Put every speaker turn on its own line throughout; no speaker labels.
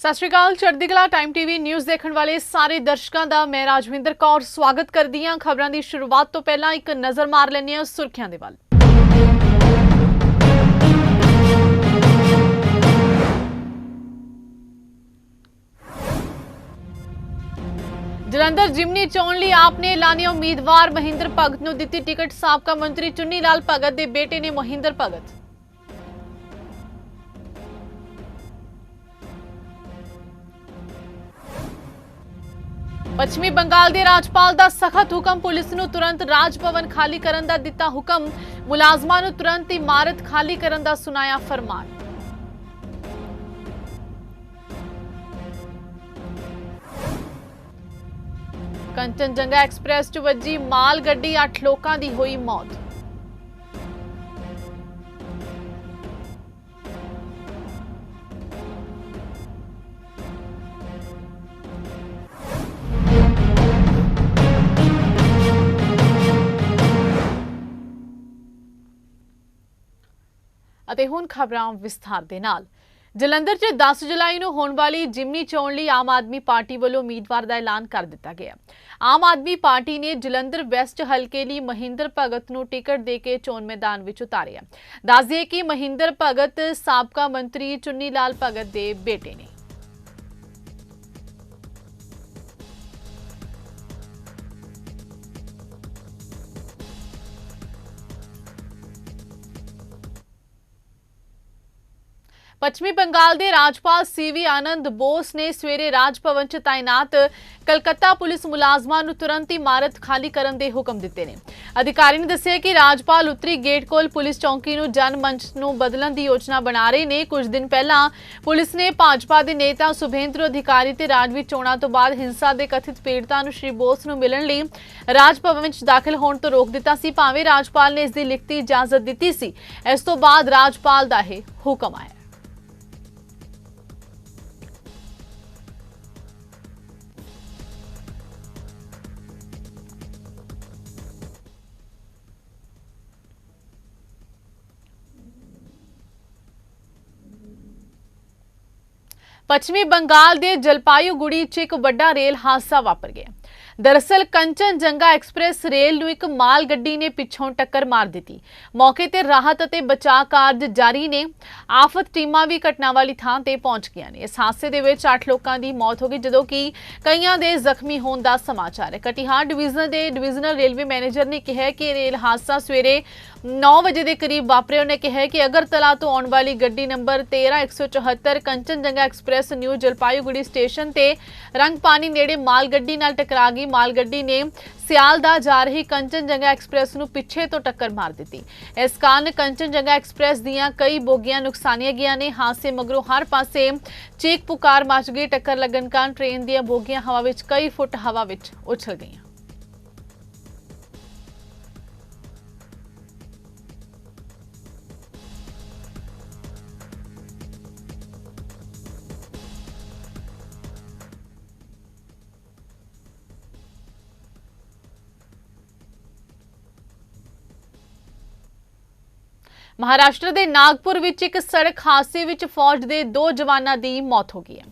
ਸਤਿ ਸ਼੍ਰੀ ਅਕਾਲ, ਚੜ੍ਹਦੀ ਕਲਾ ਟਾਈਮ ਟੀਵੀ ਨਿਊਜ਼ ਦੇਖਣ ਵਾਲੇ ਸਾਰੇ ਦਰਸ਼ਕਾਂ ਦਾ ਮੈਂ ਰਾਜਵਿੰਦਰ ਕੌਰ ਸਵਾਗਤ ਕਰਦੀ ਹਾਂ। ਖਬਰਾਂ ਦੀ ਸ਼ੁਰੂਆਤ ਤੋਂ ਪਹਿਲਾਂ ਇੱਕ ਨਜ਼ਰ ਮਾਰ ਲੈਂਦੇ ਹਾਂ ਸੁਰਖੀਆਂ ਦੇ ਵੱਲ। ਜਲੰਧਰ ਜਿਮਨੀ ਚੋਣ ਲਈ ਆਪ ਨੇ ਐਲਾਨੇ ਉਮੀਦਵਾਰ ਮਹਿੰਦਰ ਭਗਤ ਨੂੰ ਦਿੱਤੀ ਟਿਕਟ। ਸਾਬਕਾ ਮੰਤਰੀ ਚੁੰਨੀ ਲਾਲ ਭਗਤ ਦੇ ਬੇਟੇ ਨੇ ਮਹਿੰਦਰ ਭਗਤ। ਪੱਛਮੀ ਬੰਗਾਲ ਦੇ ਰਾਜਪਾਲ ਦਾ ਸਖਤ ਹੁਕਮ ਪੁਲਿਸ ਨੂੰ ਤੁਰੰਤ ਰਾਜ ਭਵਨ ਖਾਲੀ ਕਰਨ ਦਾ ਦਿੱਤਾ ਹੁਕਮ। ਮੁਲਾਜ਼ਮਾਂ ਨੂੰ ਤੁਰੰਤ ਇਮਾਰਤ ਖਾਲੀ ਕਰਨ ਦਾ ਸੁਨਾਇਆ ਫਰਮਾਨ। ਕੰਚਨਜੰਗਾ ਐਕਸਪ੍ਰੈਸ 'ਚ ਵੱਜੀ ਮਾਲ ਗੱਡੀ 8 ਲੋਕਾਂ ਦੀ ਹੋਈ ਮੌਤ। ਅਤੇ ਹੁਣ ਖਬਰਾਂ ਵਿਸਥਾਰ ਦੇ ਨਾਲ। ਜਲੰਧਰ 'ਚ 10 ਜੁਲਾਈ ਨੂੰ ਹੋਣ ਵਾਲੀ ਜਿਮਨੀ ਚੋਣ ਲਈ ਆਮ ਆਦਮੀ ਪਾਰਟੀ ਵੱਲੋਂ ਉਮੀਦਵਾਰ ਦਾ ਐਲਾਨ ਕਰ ਦਿੱਤਾ ਗਿਆ। ਆਮ ਆਦਮੀ ਪਾਰਟੀ ਨੇ ਜਲੰਧਰ ਵੈਸਟ ਹਲਕੇ ਲਈ ਮਹਿੰਦਰ ਭਗਤ ਨੂੰ ਟਿਕਟ ਦੇ ਕੇ ਚੋਣ ਮੈਦਾਨ ਵਿੱਚ ਉਤਾਰਿਆ। ਦੱਸ ਦਈਏ ਕਿ ਮਹਿੰਦਰ ਭਗਤ ਸਾਬਕਾ ਮੰਤਰੀ ਚੁੰਨੀ ਲਾਲ ਭਗਤ ਦੇ ਬੇਟੇ ਨੇ। ਪੱਛਮੀ ਬੰਗਾਲ ਦੇ ਰਾਜਪਾਲ ਸੀਵੀ ਆਨੰਦ ਬੋਸ ਨੇ ਸਵੇਰੇ ਰਾਜ ਭਵਨ 'ਚ ਤਾਇਨਾਤ ਕਲਕੱਤਾ ਪੁਲਿਸ ਮੁਲਾਜ਼ਮਾਂ ਨੂੰ ਤੁਰੰਤ ਇਮਾਰਤ ਖਾਲੀ ਕਰਨ ਦੇ ਹੁਕਮ ਦਿੱਤੇ ਨੇ। ਅਧਿਕਾਰੀ ਨੇ ਦੱਸਿਆ ਕਿ ਰਾਜਪਾਲ ਉੱਤਰੀ ਗੇਟ ਕੋਲ ਪੁਲਿਸ ਚੌਂਕੀ ਨੂੰ ਜਨ ਮੰਚ ਨੂੰ ਬਦਲਣ ਦੀ ਯੋਜਨਾ ਬਣਾ ਰਹੇ ਨੇ। ਕੁਝ ਦਿਨ ਪਹਿਲਾਂ ਪੁਲਿਸ ਨੇ ਭਾਜਪਾ ਦੇ ਨੇਤਾ ਸੁਭੇਂਦਰ ਅਧਿਕਾਰੀ ਤੇ ਰਾਜਵੀ ਚੋਣਾਂ ਤੋਂ ਬਾਅਦ ਹਿੰਸਾ ਦੇ ਕਥਿਤ ਪੀੜਤਾਂ ਨੂੰ ਸ਼੍ਰੀ ਬੋਸ ਨੂੰ ਮਿਲਣ ਲਈ ਰਾਜ ਭਵਨ ਵਿੱਚ ਦਾਖਲ ਹੋਣ ਤੋਂ ਰੋਕ ਦਿੱਤਾ ਸੀ। ਭਾਵੇਂ ਰਾਜਪਾਲ ਨੇ ਇਸ ਦੀ ਲਿਖਤੀ ਇਜਾਜ਼ਤ ਦਿੱਤੀ ਸੀ, ਇਸ ਤੋਂ ਬਾਅਦ ਰਾਜਪਾਲ ਦਾ ਇਹ ਹੁਕਮ ਆਇਆ। ਪੱਛਮੀ ਬੰਗਾਲ ਦੇ ਜਲਪਾਈਗੁੜੀ 'ਚ ਇੱਕ ਵੱਡਾ ਰੇਲ ਹਾਦਸਾ ਵਾਪਰ ਗਿਆ। ਦਰਅਸਲ ਕੰਚਨਜੰਗਾ ਐਕਸਪ੍ਰੈਸ ਰੇਲ ਨੂੰ ਇੱਕ ਮਾਲ ਗੱਡੀ ਨੇ ਪਿੱਛੋਂ ਟੱਕਰ ਮਾਰ ਦਿੱਤੀ। ਮੌਕੇ ਤੇ ਰਾਹਤ ਅਤੇ ਬਚਾਅ ਕਾਰਜ ਜਾਰੀ ਨੇ। ਆਫਤ ਟੀਮਾਂ ਵੀ ਘਟਨਾ ਵਾਲੀ ਥਾਂ ਤੇ ਪਹੁੰਚ ਗਈਆਂ ਨੇ। ਇਸ ਹਾਦਸੇ ਦੇ ਵਿੱਚ 8 ਲੋਕਾਂ ਦੀ ਮੌਤ ਹੋ ਗਈ, ਜਦੋਂ ਕਿ ਕਈਆਂ ਦੇ ਜ਼ਖਮੀ ਹੋਣ ਦਾ ਸਮਾਚਾਰ ਹੈ। ਕਟਿਹਾਰ ਡਿਵੀਜ਼ਨ ਦੇ ਡਿਵੀਜ਼ਨਲ ਰੇਲਵੇ ਮੈਨੇਜਰ ਨੇ ਕਿਹਾ ਕਿ ਰੇਲ ਹਾਦਸਾ ਸਵੇਰੇ 9 ਵਜੇ ਦੇ ਕਰੀਬ ਵਾਪਰਿਆ। ਉਹਨੇ ਕਿਹਾ ਕਿ ਅਗਰਤਲਾ ਤੋਂ ਆਉਣ ਵਾਲੀ ਗੱਡੀ number 13174 Kanchenjunga express, new Jalpaiguri station ਤੇ ਰੰਗਪਾਨੀ ਨੇੜੇ ਮਾਲ ਗੱਡੀ ਨਾਲ ਟਕਰਾ ਗਈ। ਮਾਲ ਗੱਡੀ ਨੇ ਸਿਆਲਦਾ ਜਾ ਰਹੀ ਕੰਚਨਜੰਗਾ ਐਕਸਪ੍ਰੈਸ ਨੂੰ ਪਿੱਛੇ ਤੋਂ ਟੱਕਰ ਮਾਰ ਦਿੱਤੀ। ਇਸ ਕਾਰਨ ਕੰਚਨਜੰਗਾ ਐਕਸਪ੍ਰੈਸ ਦੀਆਂ ਕਈ ਬੋਗੀਆਂ ਨੁਕਸਾਨੀਆਂ ਗਈਆਂ ਨੇ। ਹਾਦਸੇ ਮਗਰੋਂ ਹਰ ਪਾਸੇ ਚੀਕ ਪੁਕਾਰ ਮਚ ਗਈ। ਟੱਕਰ ਲੱਗਣ ਕਾਰਨ ਟ੍ਰੇਨ ਦੀਆਂ ਬੋਗੀਆਂ ਹਵਾ ਵਿੱਚ, ਕਈ ਫੁੱਟ ਹਵਾ ਵਿੱਚ ਉਛਲ ਗਈਆਂ। ਮਹਾਰਾਸ਼ਟਰ ਦੇ ਨਾਗਪੁਰ ਵਿੱਚ ਇੱਕ ਸੜਕ ਹਾਦਸੇ ਵਿੱਚ ਫੌਜ ਦੇ ਦੋ ਜਵਾਨਾਂ ਦੀ ਮੌਤ ਹੋ ਗਈ ਹੈ।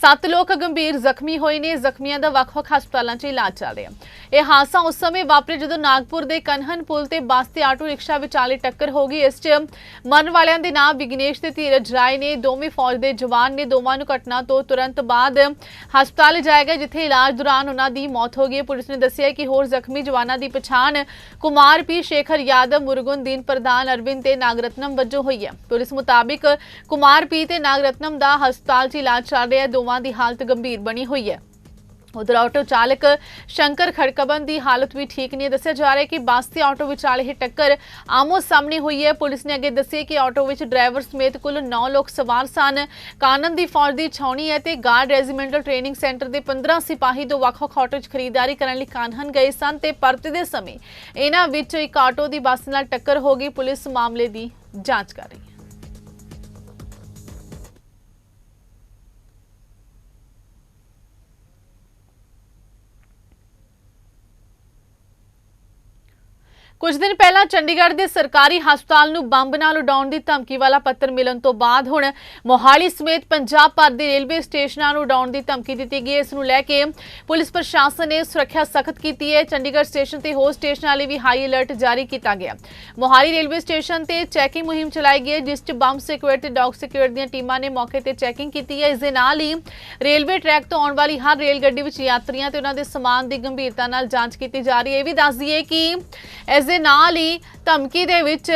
ਸੱਤ ਲੋਕ ਗੰਭੀਰ ਜ਼ਖਮੀ ਹੋਏ ਨੇ, ਜ਼ਖਮੀਆਂ ਦਾ ਵੱਖ-ਵੱਖ ਹਸਪਤਾਲਾਂ 'ਚ ਇਲਾਜ ਚੱਲ ਰਿਹਾ। ਇਹ ਹਾਦਸਾ ਉਸ ਸਮੇਂ ਵਾਪਰਿਆ ਜਦੋਂ ਨਾਗਪੁਰ ਦੇ ਕਨਹਨ ਪੁਲ ਤੇ ਬੱਸ ਤੇ ਆਟੋ ਰਿਕਸ਼ਾ ਵਿਚਾਲੇ ਟੱਕਰ ਹੋ ਗਈ। ਇਸ 'ਚ ਮਰਨ ਵਾਲਿਆਂ ਦੇ ਨਾਮ ਵਿਗਨੇਸ਼ ਤੇ ਧੀਰਜ ਰਾਏ ਨੇ। ਦੋਵੇਂ ਫੌਜ ਦੇ ਜਵਾਨ ਨੇ। ਦੋਵਾਂ ਨੂੰ ਘਟਨਾ ਤੋਂ ਤੁਰੰਤ ਬਾਅਦ ਹਸਪਤਾਲ ਲਿਜਾਇਆ ਗਿਆ, ਜਿੱਥੇ ਇਲਾਜ ਦੌਰਾਨ ਉਹਨਾਂ ਦੀ ਮੌਤ ਹੋ ਗਈ। ਪੁਲਿਸ ਨੇ ਦੱਸਿਆ ਕਿ ਹੋਰ ਜ਼ਖਮੀ ਜਵਾਨਾਂ ਦੀ ਪਛਾਣ ਕੁਮਾਰ ਪੀ ਸ਼ੇਖਰ ਯਾਦਵ ਮੁਰਗੁਨ ਦੀਨ ਪ੍ਰਧਾਨ ਅਰਵਿੰਦ ਤੇ ਨਾਗਰਤਨਮ ਵਜੋਂ ਹੋਈ ਹੈ। ਪੁਲਿਸ ਮੁਤਾਬਿਕ ਕੁਮਾਰ ਪੀ ਤੇ ਨਾਗਰਤਨਮ ਦਾ ਹਸਪਤਾਲ 'ਚ ਇਲਾਜ ਚੱਲ ਰਿਹਾ ਹੈ। ਦੋਵਾਂ ਦੀ ਹਾਲਤ ਗੰਭੀਰ ਬਣੀ ਹੋਈ ਹੈ। ਉਧਰ ਆਟੋ ਚਾਲਕ ਸ਼ੰਕਰ ਖੜਕਬਨ ਦੀ ਹਾਲਤ ਵੀ ਠੀਕ ਨਹੀਂ ਹੈ। ਦੱਸਿਆ ਜਾ ਰਿਹਾ ਹੈ ਕਿ ਬੱਸ ਤੇ ਆਟੋ ਵਿਚਾਲੇ ਹੀ ਟੱਕਰ ਆਮੋ ਸਾਹਮਣੇ ਹੋਈ ਹੈ। ਪੁਲਿਸ ਨੇ ਅੱਗੇ ਦੱਸਿਆ ਕਿ ਆਟੋ ਵਿੱਚ ਡਰਾਈਵਰ ਸਮੇਤ ਕੁੱਲ 9 ਲੋਕ ਸਵਾਰ ਸਨ। ਕਾਨਨ ਦੀ ਫੌਜ ਦੀ ਛਾਉਣੀ ਹੈ ਤੇ ਗਾਰਡ ਰੈਜੀਮੈਂਟਲ ਟ੍ਰੇਨਿੰਗ ਸੈਂਟਰ ਦੇ 15 ਸਿਪਾਹੀ ਦੋ ਵੱਖ-ਵੱਖ ਆਟੋ 'ਚ ਖਰੀਦਦਾਰੀ ਕਰਨ ਲਈ ਕਾਨਹਨ ਗਏ ਸਨ ਤੇ ਪਰਤਦੇ ਸਮੇਂ ਇਹਨਾਂ ਵਿੱਚ ਇੱਕ ਆਟੋ ਦੀ ਬੱਸ ਨਾਲ ਟੱਕਰ ਹੋ ਗਈ। ਪੁਲਿਸ ਮਾਮਲੇ ਦੀ ਜਾਂਚ ਕਰ ਰਹੀ ਹੈ। ਕੁਝ ਦਿਨ ਪਹਿਲਾਂ ਚੰਡੀਗੜ੍ਹ ਦੇ ਸਰਕਾਰੀ ਹਸਪਤਾਲ ਨੂੰ ਬੰਬ ਨਾਲ ਉਡਾਉਣ ਦੀ ਧਮਕੀ ਵਾਲਾ ਪੱਤਰ ਮਿਲਣ ਤੋਂ ਬਾਅਦ ਹੁਣ ਮੋਹਾਲੀ ਸਮੇਤ ਪੰਜਾਬ ਭਰ ਦੇ ਰੇਲਵੇ ਸਟੇਸ਼ਨਾਂ ਨੂੰ ਉਡਾਉਣ ਦੀ ਧਮਕੀ ਦਿੱਤੀ ਗਈ ਹੈ। ਇਸ ਨੂੰ ਲੈ ਕੇ ਪੁਲਿਸ ਪ੍ਰਸ਼ਾਸਨ ਨੇ ਸੁਰੱਖਿਆ ਸਖਤ ਕੀਤੀ ਹੈ। ਚੰਡੀਗੜ੍ਹ ਸਟੇਸ਼ਨ ਤੇ ਹੋਰ ਸਟੇਸ਼ਨਾਂ ਲਈ ਵੀ ਹਾਈ ਅਲਰਟ ਜਾਰੀ ਕੀਤਾ ਗਿਆ। ਮੋਹਾਲੀ ਰੇਲਵੇ ਸਟੇਸ਼ਨ ਤੇ ਚੈਕਿੰਗ ਮੁਹਿੰਮ ਚਲਾਈ ਗਈ ਹੈ, ਜਿਸ 'ਚ ਬੰਬ ਸਿਕਿਉਰਿਟੀ ਤੇ ਡੌਗ ਸਿਕਿਉਰਿਟੀ ਦੀਆਂ ਟੀਮਾਂ ਨੇ ਮੌਕੇ ਤੇ ਚੈਕਿੰਗ ਕੀਤੀ ਹੈ। ਇਸ ਦੇ ਨਾਲ ਹੀ ਰੇਲਵੇ ਟਰੈਕ ਤੋਂ ਆਉਣ ਵਾਲੀ ਹਰ ਰੇਲ ਗੱਡੀ ਵਿੱਚ ਯਾਤਰੀਆਂ ਤੇ ਉਹਨਾਂ ਦੇ ਸਮਾਨ ਦੀ ਗੰਭੀਰਤਾ ਨਾਲ ਜਾਂਚ ਕੀਤੀ ਜਾ ਰਹੀ ਹੈ। ਇਹ ਵੀ ਦੱਸ ਦਈਏ ਕਿ ਐਸ ਦੇ ਨਾਲ ਹੀ ਧਮਕੀ ਦੇ ਵਿੱਚ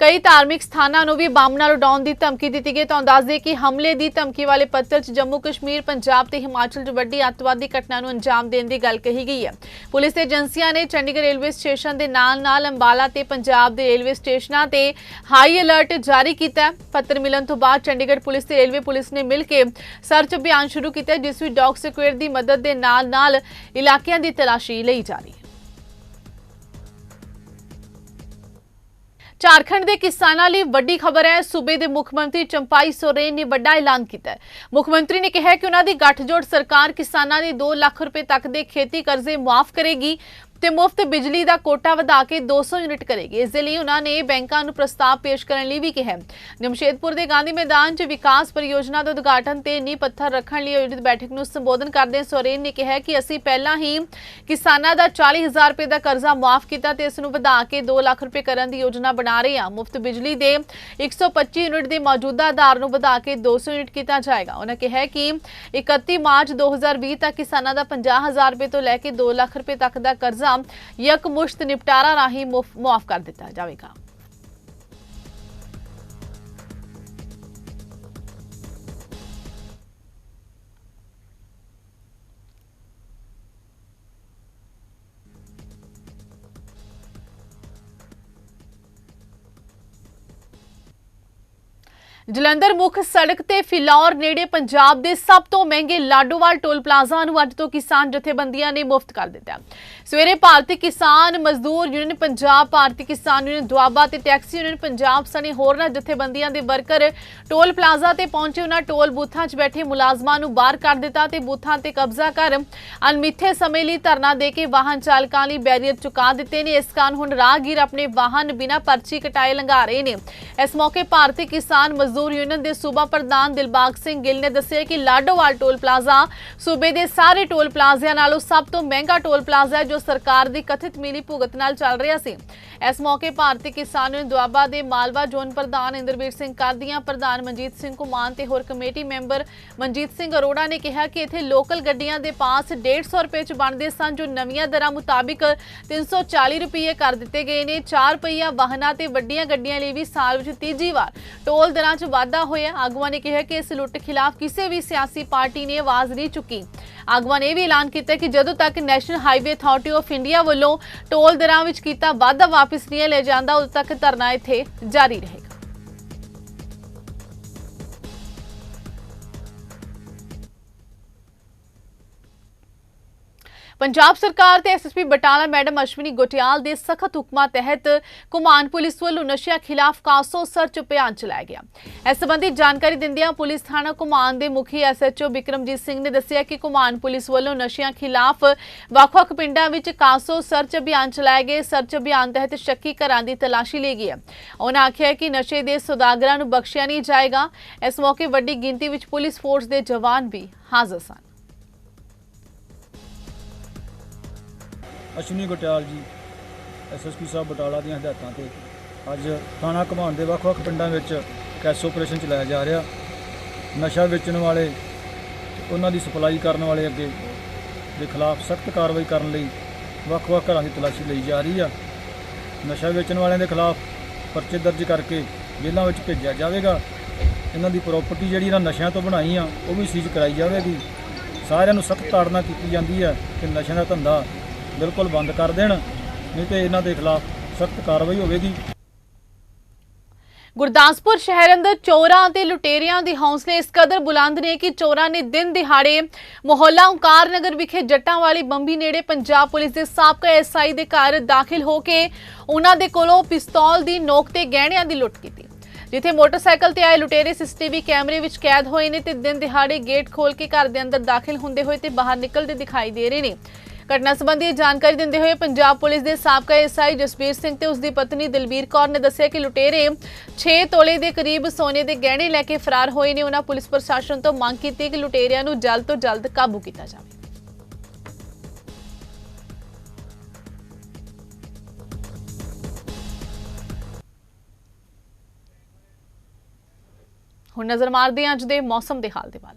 ਕਈ ਧਾਰਮਿਕ ਸਥਾਨਾਂ ਨੂੰ ਵੀ ਬੰਬ ਨਾਲ ਉਡਾਉਣ ਦੀ ਧਮਕੀ ਦਿੱਤੀ ਗਈ ਤਾਂ ਦੱਸ ਦਈਏ ਕਿ ਹਮਲੇ ਦੀ ਧਮਕੀ ਵਾਲੇ ਪੱਤਰ 'ਚ ਜੰਮੂ ਕਸ਼ਮੀਰ, ਪੰਜਾਬ ਤੇ ਹਿਮਾਚਲ 'ਚ ਵੱਡੀ ਅੱਤਵਾਦੀ ਘਟਨਾ ਨੂੰ ਅੰਜਾਮ ਦੇਣ ਦੀ ਗੱਲ ਕਹੀ ਗਈ ਹੈ। ਪੁਲਿਸ ਏਜੰਸੀਆਂ ਨੇ ਚੰਡੀਗੜ੍ਹ ਰੇਲਵੇ ਸਟੇਸ਼ਨ ਦੇ ਨਾਲ-ਨਾਲ ਅੰਬਾਲਾ ਤੇ ਪੰਜਾਬ ਦੇ ਰੇਲਵੇ ਸਟੇਸ਼ਨਾਂ ਤੇ ਹਾਈ ਅਲਰਟ ਜਾਰੀ ਕੀਤਾ ਪੱਤਰ ਮਿਲਣ ਤੋਂ ਬਾਅਦ ਚੰਡੀਗੜ੍ਹ ਪੁਲਿਸ ਤੇ ਰੇਲਵੇ ਪੁਲਿਸ ਨੇ ਮਿਲ ਕੇ ਸਰਚ ਅਭਿਆਨ ਸ਼ੁਰੂ ਕੀਤਾ ਜਿਸ ਵਿੱਚ ਡੌਗ ਸਿਕਿਉਰਿਟੀ ਦੀ ਮਦਦ ਦੇ ਨਾਲ-ਨਾਲ ਇਲਾਕਿਆਂ ਦੀ ਤਲਾਸ਼ੀ ਲਈ ਜਾ ਰਹੀ ਝਾਰਖੰਡ ਦੇ ਕਿਸਾਨਾਂ ਲਈ ਵੱਡੀ ਖਬਰ ਹੈ। ਸੂਬੇ ਦੇ ਮੁੱਖ ਮੰਤਰੀ ਚੰਪਾਈ ਸੋਰੇਨ ਨੇ ਵੱਡਾ ਐਲਾਨ ਕੀਤਾ ਹੈ। ਮੁੱਖ ਮੰਤਰੀ ਨੇ ਕਿਹਾ ਕਿ ਉਹਨਾਂ ਦੀ ਗੱਠਜੋੜ ਸਰਕਾਰ ਕਿਸਾਨਾਂ ਦੇ 2 ਲੱਖ ਰੁਪਏ ਤੱਕ ਦੇ ਖੇਤੀ ਕਰਜ਼ੇ ਮੁਆਫ ਕਰੇਗੀ। ਤੇ ਮੁਫਤ ਬਿਜਲੀ ਦਾ ਕੋਟਾ ਵਧਾ ਕੇ 200 ਯੂਨਿਟ ਕਰੇਗੀ। ਇਸ ਦੇ ਲਈ ਉਹਨਾਂ ਨੇ ਬੈਂਕਾਂ ਨੂੰ ਪ੍ਰਸਤਾਵ ਪੇਸ਼ ਕਰਨ ਲਈ ਵੀ ਕਿਹਾ ਜਮਸ਼ੇਦਪੁਰ ਦੇ ਗਾਂਧੀ ਮੈਦਾਨ 'ਚ ਵਿਕਾਸ ਪਰਿਯੋਜਨਾ ਦਾ ਉਦਘਾਟਨ ਤੇ ਨੀਂਹ ਪੱਥਰ ਰੱਖਣ ਲਈ ਆਯੋਜਿਤ ਬੈਠਕ ਨੂੰ ਸੰਬੋਧਨ ਕਰਦੇ ਸੋਰੇਨ ਨੇ ਕਿਹਾ ਕਿ ਅਸੀਂ ਪਹਿਲਾਂ ਹੀ ਕਿਸਾਨਾਂ ਦਾ 40000 ਰੁਪਏ ਦਾ ਕਰਜ਼ਾ ਮਾਫ਼ ਕੀਤਾ ਤੇ ਇਸ ਨੂੰ ਵਧਾ ਕੇ 2 ਲੱਖ ਰੁਪਏ ਕਰਨ ਦੀ ਯੋਜਨਾ ਬਣਾ ਰਹੇ ਹਾਂ। ਮੁਫਤ ਬਿਜਲੀ ਦੇ 125 ਯੂਨਿਟ ਦੇ ਮੌਜੂਦਾ ਆਧਾਰ ਨੂੰ ਵਧਾ ਕੇ 200 ਯੂਨਿਟ ਕੀਤਾ ਜਾਏਗਾ। ਉਹਨਾਂ ਕਿਹਾ ਕਿ 31 ਮਾਰਚ 2020 ਤੱਕ ਕਿਸਾਨਾਂ ਦਾ 50000 ਰੁਪਏ ਤੋਂ ਲੈ ਕੇ 2 ਲੱਖ ਰੁਪਏ ਤੱਕ ਦਾ ਕਰਜ਼ਾ ਯਕਮੁਸ਼ਤ ਨਿਪਟਾਰਾ ਰਾਹੀਂ ਮੁਆਫ ਕਰ ਦਿੱਤਾ ਜਾਵੇਗਾ। ਜਲੰਧਰ ਮੁੱਖ ਸੜਕ ਤੇ ਫਿਲੌਰ ਨੇੜੇ ਪੰਜਾਬ ਦੇ ਸਭ ਤੋਂ ਮਹਿੰਗੇ ਲਾਡੋਵਾਲ ਟੋਲ ਪਲਾਜ਼ਾ ਨੂੰ ਅੱਜ ਤੋਂ ਕਿਸਾਨ ਜਥੇਬੰਦੀਆਂ ਨੇ ਮੁਫਤ ਕਰ ਦਿੱਤਾ। ਸਵੇਰੇ ਭਾਰਤੀ ਕਿਸਾਨ ਮਜ਼ਦੂਰ ਯੂਨੀਅਨ, ਪੰਜਾਬ ਭਾਰਤੀ ਕਿਸਾਨ ਯੂਨੀਅਨ, ਦੁਆਬਾ ਤੇ ਟੈਕਸੀ ਯੂਨੀਅਨ, ਪੰਜਾਬ ਸਣੇ ਹੋਰਨਾਂ ਜਥੇਬੰਦੀਆਂ ਦੇ ਵਰਕਰ ਟੋਲ ਪਲਾਜ਼ਾ ਤੇ ਪਹੁੰਚੇ। ਉਹਨਾਂ ਟੋਲ ਬੂਥਾਂ 'ਚ ਬੈਠੇ ਮੁਲਾਜ਼ਮਾਂ ਨੂੰ ਬਾਹਰ ਕੱਢ ਦਿੱਤਾ ਤੇ ਬੂਥਾਂ ਤੇ ਕਬਜ਼ਾ ਕਰ ਅਣਮਿੱਥੇ ਸਮੇਂ ਲਈ ਧਰਨਾ ਦੇ ਕੇ ਵਾਹਨ ਚਾਲਕਾਂ ਲਈ ਬੈਰੀਅਰ ਚੁਕਾ ਦਿੱਤੇ ਨੇ। ਇਸ ਕਾਰਨ ਹੁਣ ਰਾਹਗੀਰ ਆਪਣੇ ਵਾਹਨ ਬਿਨਾਂ ਪਰਚੀ ਕਟਾਏ ਲੰਘਾ ਰਹੇ ਨੇ। ਇਸ ਮੌਕੇ ਭਾਰਤੀ ਕਿਸਾਨ ਮਜ਼ਦੂਰ ਯੂਨੀਅਨ ਦੇ ਸੂਬਾ ਪ੍ਰਧਾਨ ਦਿਲਬਾਗ ਸਿੰਘ ਗਿੱਲ ਨੇ ਦੱਸਿਆ ਕਿ ਲਾਡੋਵਾਲ ਟੋਲ ਪਲਾਜ਼ਾ ਸੂਬੇ ਦੇ ਸਾਰੇ ਟੋਲ ਪਲਾਜ਼ਿਆਂ ਨਾਲੋਂ ਸਭ ਤੋਂ ਮਹਿੰਗਾ ਟੋਲ ਪਲਾਜ਼ਾ ਹੈ ਜੋ ਸਰਕਾਰ ਦੀ ਕਥਿਤ ਮਿਲੀ ਭੁਗਤ ਨਾਲ ਚੱਲ ਰਿਹਾ ਸੀ। ਇਸ ਮੌਕੇ ਭਾਰਤੀ ਕਿਸਾਨ ਯੂਨੀਅਨ ਦੁਆਬਾ ਦੇ ਮਾਲਵਾ ਜ਼ੋਨ ਪ੍ਰਧਾਨ ਇੰਦਰਵੀਰ ਸਿੰਘ ਕਾਦੀਆਂ ਪ੍ਰਧਾਨ ਮਨਜੀਤ ਸਿੰਘ ਕੁਮਾਨ ਤੇ ਹੋਰ ਕਮੇਟੀ ਮੈਂਬਰ ਮਨਜੀਤ ਸਿੰਘ ਅਰੋੜਾ ਨੇ ਕਿਹਾ ਕਿ ਇੱਥੇ ਲੋਕਲ ਗੱਡੀਆਂ ਦੇ ਪਾਸ 150 ਰੁਪਏ ਚ ਬਣਦੇ ਸਨ ਜੋ ਨਵੀਆਂ ਦਰਾਂ ਮੁਤਾਬਿਕ 340 ਰੁਪਏ ਕਰ ਦਿੱਤੇ ਗਏ ਨੇ। 4 ਰੁਪਈਆ ਵਾਹਨਾਂ ਤੇ ਵੱਡੀਆਂ ਗੱਡੀਆਂ ਲਈ ਵੀ ਸਾਲ ਵਿੱਚ ਤੀਜੀ ਵਾਰ ਟੋਲ ਦਰਾਂ 'ਚ ਵਾਧਾ ਹੋਇਆ। ਆਗੂਆਂ ਨੇ ਕਿਹਾ ਕਿ ਇਸ ਲੁੱਟ ਖਿਲਾਫ ਕਿਸੇ ਵੀ ਸਿਆਸੀ ਪਾਰਟੀ ਨੇ ਆਵਾਜ਼ ਨਹੀਂ ਚੁੱਕੀ। ਆਗੂਆਂ ਨੇ ਇਹ ਵੀ ਐਲਾਨ ਕੀਤਾ ਕਿ ਜਦੋਂ ਤੱਕ national highway authority of India ਵੱਲੋਂ ਟੋਲ ਦਰਾਂ ਵਿੱਚ ਕੀਤਾ ਵਾਧਾ ਵਾਪਸ ਨਹੀਂ ਲਿਆ ਜਾਂਦਾ, ਉਦੋਂ ਤੱਕ ਧਰਨਾ ਇੱਥੇ ਜਾਰੀ ਰਹੇਗਾ। ਪੰਜਾਬ ਸਰਕਾਰ ਤੇ ਐਸਐਸਪੀ ਬਟਾਲਾ ਮੈਡਮ ਅਸ਼ਵਨੀ ਗੋਟਿਆਲ ਦੇ ਸਖਤ ਹੁਕਮਾਂ ਤਹਿਤ ਕੁਮਾਨ ਪੁਲਿਸ ਵੱਲੋਂ ਨਸ਼ਿਆਂ ਖਿਲਾਫ ਕਾਸੋ ਸਰਚ ਅਭਿਆਨ ਚਲਾਇਆ ਗਿਆ। ਇਸ ਸੰਬੰਧੀ ਜਾਣਕਾਰੀ ਦਿੰਦਿਆਂ ਪੁਲਿਸ ਥਾਣਾ ਕੁਮਾਨ ਦੇ ਮੁਖੀ ਐਸਐਚਓ ਵਿਕਰਮਜੀਤ ਸਿੰਘ ਨੇ ਦੱਸਿਆ ਕਿ ਕੁਮਾਨ ਪੁਲਿਸ ਵੱਲੋਂ ਨਸ਼ਿਆਂ ਖਿਲਾਫ ਵੱਖ-ਵੱਖ ਪਿੰਡਾਂ ਵਿੱਚ ਕਾਸੋ ਸਰਚ ਅਭਿਆਨ ਚਲਾਏ ਗਏ। ਸਰਚ ਅਭਿਆਨ ਤਹਿਤ ਸ਼ੱਕੀ ਘਰਾਂ ਦੀ ਤਲਾਸ਼ੀ ਲਈ ਗਈ ਹੈ ਉਹਨਾਂ ਆਖਿਆ ਕਿ ਨਸ਼ੇ ਦੇ ਸੁਦਾਗਰਾਂ ਨੂੰ ਬਖਸ਼ਿਆ ਨਹੀਂ ਜਾਏਗਾ। ਇਸ ਮੌਕੇ ਵੱਡੀ ਗਿਣਤੀ ਵਿੱਚ ਪੁਲਿਸ ਫੋਰਸ ਦੇ ਜਵਾਨ ਵੀ ਹਾਜ਼ਰ ਸਨ।
ਅਸ਼ਵਨੀ ਗੋਟਿਆਲ ਜੀ ਐਸਐਸਪੀ ਸਾਹਿਬ ਬਟਾਲਾ ਦੀਆਂ ਹਦਾਇਤਾਂ ਤੇ ਅੱਜ ਥਾਣਾ ਘਮਾਣ ਦੇ ਵੱਖ-ਵੱਖ ਪਿੰਡਾਂ ਵਿੱਚ ਕੈਸ ਆਪਰੇਸ਼ਨ ਚਲਾਇਆ ਜਾ ਰਿਹਾ। ਨਸ਼ਾ ਵੇਚਣ ਵਾਲੇ ਉਹਨਾਂ ਦੀ ਸਪਲਾਈ ਕਰਨ ਵਾਲੇ ਅੱਗੇ ਦੇ ਖਿਲਾਫ ਸਖਤ ਕਾਰਵਾਈ ਕਰਨ ਲਈ ਵੱਖ-ਵੱਖ ਘਰਾਂ ਦੀ ਤਲਾਸ਼ੀ ਲਈ ਜਾ ਰਹੀ ਆ। ਨਸ਼ਾ ਵੇਚਣ ਵਾਲਿਆਂ ਦੇ ਖਿਲਾਫ ਪਰਚੇ ਦਰਜ ਕਰਕੇ ਜੇਲ੍ਹਾਂ ਵਿੱਚ ਭੇਜਿਆ ਜਾਵੇਗਾ। ਇਹਨਾਂ ਦੀ ਪ੍ਰਾਪਰਟੀ ਜਿਹੜੀ ਇਹਨਾਂ ਨਸ਼ਿਆਂ ਤੋਂ ਬਣਾਈ ਆ, ਉਹ ਵੀ ਸੀਜ਼ ਕਰਾਈ ਜਾਵੇਗੀ। ਸਾਰਿਆਂ ਨੂੰ ਸਖਤ ਤਾੜਨਾ ਕੀਤੀ ਜਾਂਦੀ ਹੈ ਕਿ ਨਸ਼ਿਆਂ ਦਾ ਧੰਦਾ ਬਿਲਕੁਲ ਬੰਦ ਕਰ ਦੇਣ, ਨਹੀਂ ਤੇ ਇਹਨਾਂ ਦੇ ਖਿਲਾਫ ਸਖਤ ਕਾਰਵਾਈ ਹੋਵੇਗੀ।
ਗੁਰਦਾਸਪੁਰ ਸ਼ਹਿਰ ਅੰਦਰ ਚੋਰਾਂ ਅਤੇ ਲੁਟੇਰਿਆਂ ਦੇ ਹੌਸਲੇ ਇਸ ਕਦਰ ਬੁਲੰਦ ਨੇ ਕਿ ਚੋਰਾਂ ਨੇ ਦਿਨ ਦਿਹਾੜੇ ਮੁਹੱਲਾ ਓਂਕਾਰ ਨਗਰ ਵਿਖੇ ਜੱਟਾਂ ਵਾਲੀ ਬੰਬੀ ਨੇੜੇ ਪੰਜਾਬ ਪੁਲਿਸ ਦੇ ਸਾਬਕਾ ਐਸਆਈ ਦੇ ਘਰ ਦਾਖਲ ਹੋ ਕੇ ਉਹਨਾਂ ਦੇ ਕੋਲੋਂ ਪਿਸਤੌਲ ਦੀ ਨੋਕ ਤੇ ਗਹਿਣਿਆਂ ਦੀ ਲੁੱਟ ਕੀਤੀ। ਜਿੱਥੇ ਮੋਟਰਸਾਈਕਲ ਤੇ ਆਏ ਲੁਟੇਰੇ ਸੀਸੀਟੀਵੀ ਕੈਮਰੇ ਵਿੱਚ ਕੈਦ ਹੋਏ ਨੇ ਤੇ ਦਿਨ ਦਿਹਾੜੇ ਗੇਟ ਖੋਲ ਕੇ ਘਰ ਦੇ ਅੰਦਰ ਦਾਖਲ ਹੁੰਦੇ ਹੋਏ ਤੇ ਬਾਹਰ ਨਿਕਲਦੇ ਦਿਖਾਈ ਦੇ ਰਹੇ ਨੇ। ਘਟਨਾ ਸੰਬੰਧੀ ਜਾਣਕਾਰੀ ਦਿੰਦੇ ਹੋਏ ਪੰਜਾਬ ਪੁਲਿਸ ਦੇ ਸਾਬਕਾ ਐਸਆਈ ਜਸਬੀਰ ਸਿੰਘ ਤੇ ਉਸ ਦੀ ਪਤਨੀ ਦਿਲਬੀਰ ਕੌਰ ਨੇ ਦੱਸਿਆ ਕਿ ਲੁਟੇਰੇ 6 ਤੋਲੇ ਦੇ ਕਰੀਬ ਸੋਨੇ ਦੇ ਗਹਿਣੇ ਲੈ ਕੇ ਫਰਾਰ ਹੋਏ ਨੇ। ਉਹਨਾਂ ਪੁਲਿਸ ਪ੍ਰਸ਼ਾਸਨ ਤੋਂ ਮੰਗ ਕੀਤੀ ਕਿ ਲੁਟੇਰਿਆਂ ਨੂੰ ਜਲਦ ਤੋਂ ਜਲਦ ਕਾਬੂ ਕੀਤਾ ਜਾਵੇ। ਹੁਣ ਨਜ਼ਰ ਮਾਰਦੇ ਹਾਂ ਅੱਜ ਦੇ ਮੌਸਮ ਦੇ ਹਾਲ ਦੇ ਵੱਲ।